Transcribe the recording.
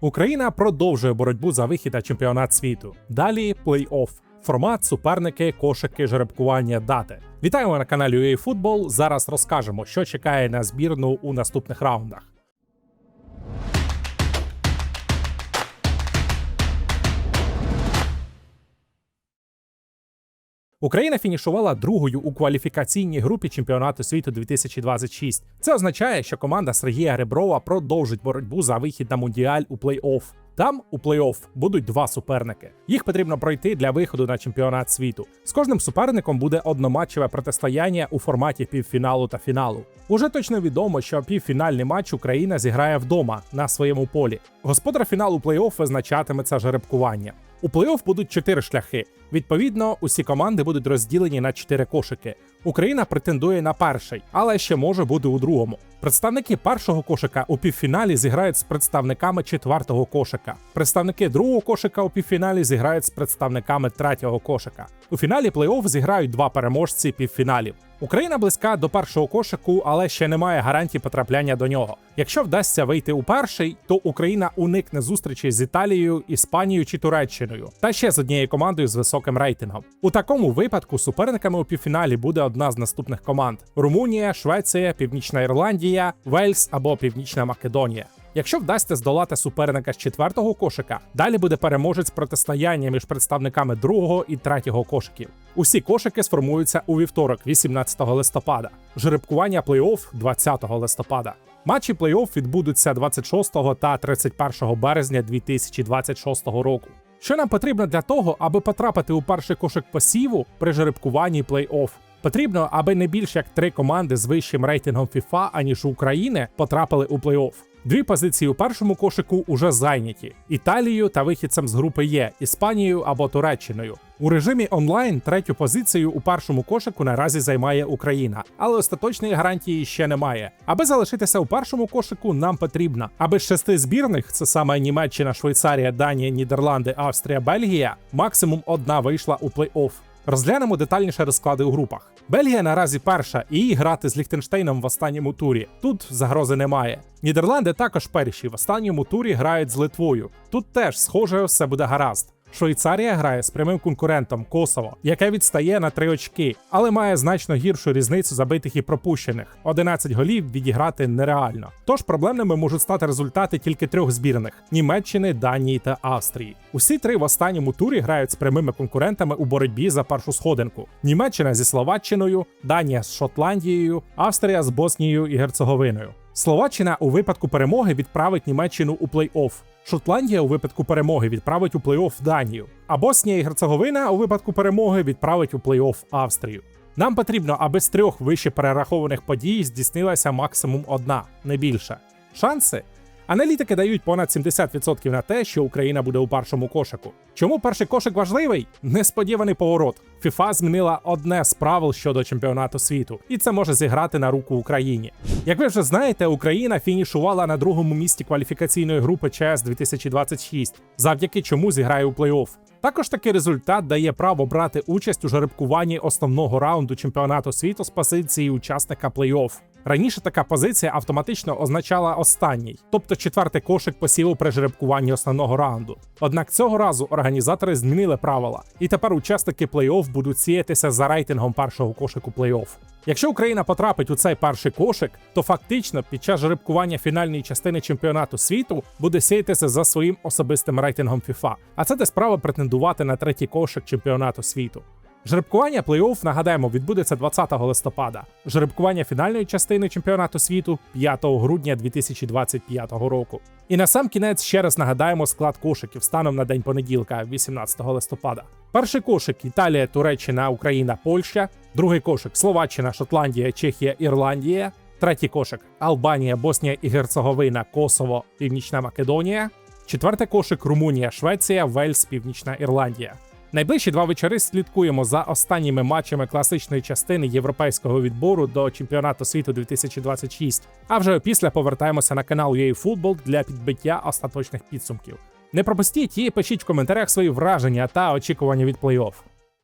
Україна продовжує боротьбу за вихід на чемпіонат світу. Далі плей-офф. Формат, суперники, кошики, жеребкування, дати. Вітаємо на каналі UA Football. Зараз розкажемо, що чекає на збірну у наступних раундах. Україна фінішувала другою у кваліфікаційній групі чемпіонату світу 2026. Це означає, що команда Сергія Реброва продовжить боротьбу за вихід на мундіаль у плей-офф. Там у плей-офф будуть два суперники. Їх потрібно пройти для виходу на чемпіонат світу. З кожним суперником буде одноматчеве протистояння у форматі півфіналу та фіналу. Уже точно відомо, що півфінальний матч Україна зіграє вдома на своєму полі. Господар фіналу плей-офф визначатиметься жеребкування. У плей-офф будуть чотири шляхи. Відповідно, усі команди будуть розділені на чотири кошики. Україна претендує на перший, але ще може бути у другому. Представники першого кошика у півфіналі зіграють з представниками четвертого кошика. Представники другого кошика у півфіналі зіграють з представниками третього кошика. У фіналі плей-офф зіграють два переможці півфіналів. Україна близька до першого кошику, але ще немає гарантій потрапляння до нього. Якщо вдасться вийти у перший, то Україна уникне зустрічі з Італією, Іспанією чи Туреччиною, та ще з однією командою з високим рейтингом. У такому випадку суперниками у півфіналі буде одна з наступних команд: Румунія, Швеція, Північна Ірландія, Вельс або Північна Македонія. Якщо вдасться здолати суперника з четвертого кошика, далі буде переможець протистояння між представниками другого і третього кошиків. Усі кошики сформуються у вівторок, 18 листопада. Жеребкування плей-офф 20 листопада. Матчі плей-офф відбудуться 26 та 31 березня 2026 року. Що нам потрібно для того, аби потрапити у перший кошик посіву при жеребкуванні плей-офф? Потрібно, аби не більш як три команди з вищим рейтингом FIFA, аніж України, потрапили у плей-офф. Дві позиції у першому кошику уже зайняті: Італією та вихідцем з групи Є, Іспанією або Туреччиною. У режимі онлайн третю позицію у першому кошику наразі займає Україна, але остаточної гарантії ще немає. Аби залишитися у першому кошику, нам потрібно, аби з шести збірних, це саме Німеччина, Швейцарія, Данія, Нідерланди, Австрія, Бельгія, максимум одна вийшла у плей-офф. Розглянемо детальніше розклади у групах. Бельгія наразі перша, і грати з Ліхтенштейном в останньому турі. Тут загрози немає. Нідерланди також перші в останньому турі грають з Литвою. Тут теж, схоже, все буде гаразд. Швейцарія грає з прямим конкурентом Косово, яке відстає на 3 очки, але має значно гіршу різницю забитих і пропущених. 11 голів відіграти нереально. Тож проблемними можуть стати результати тільки трьох збірних: Німеччини, Данії та Австрії. Усі три в останньому турі грають з прямими конкурентами у боротьбі за першу сходинку: Німеччина зі Словаччиною, Данія з Шотландією, Австрія з Боснією і Герцеговиною. Словаччина у випадку перемоги відправить Німеччину у плей-офф. Шотландія у випадку перемоги відправить у плей-офф Данію, а Боснія і Герцеговина у випадку перемоги відправить у плей-офф Австрію. Нам потрібно, аби з трьох вище перерахованих подій здійснилася максимум одна, не більше. Шанси Аналітики дають понад 70% на те, що Україна буде у першому кошику. Чому перший кошик важливий? Несподіваний поворот. ФІФА змінила одне з правил щодо чемпіонату світу, і це може зіграти на руку Україні. Як ви вже знаєте, Україна фінішувала на другому місці кваліфікаційної групи ЧС 2026, завдяки чому зіграє у плей-офф. Також такий результат дає право брати участь у жеребкуванні основного раунду чемпіонату світу з позиції учасника плей-офф. Раніше така позиція автоматично означала останній, тобто четвертий кошик посіву при жеребкуванні основного раунду. Однак цього разу організатори змінили правила, і тепер учасники плей-офф будуть сіятися за рейтингом першого кошику плей-офф. Якщо Україна потрапить у цей перший кошик, то фактично під час жеребкування фінальної частини чемпіонату світу буде сіятися за своїм особистим рейтингом FIFA, а це дасть право претендувати на третій кошик чемпіонату світу. Жеребкування плей-офф, нагадаємо, відбудеться 20 листопада. Жеребкування фінальної частини чемпіонату світу 5 грудня 2025 року. І на сам кінець ще раз нагадаємо склад кошиків станом на день понеділка, 18 листопада. Перший кошик Італія, Туреччина, Україна, Польща. Другий кошик Словаччина, Шотландія, Чехія, Ірландія. Третій кошик Албанія, Боснія і Герцеговина, Косово, Північна Македонія. Четвертий кошик Румунія, Швеція, Вельс, Північна Ірландія. Найближчі два вечори слідкуємо за останніми матчами класичної частини європейського відбору до чемпіонату світу 2026. А вже після повертаємося на канал UA Football для підбиття остаточних підсумків. Не пропустіть і пишіть в коментарях свої враження та очікування від плей-офф.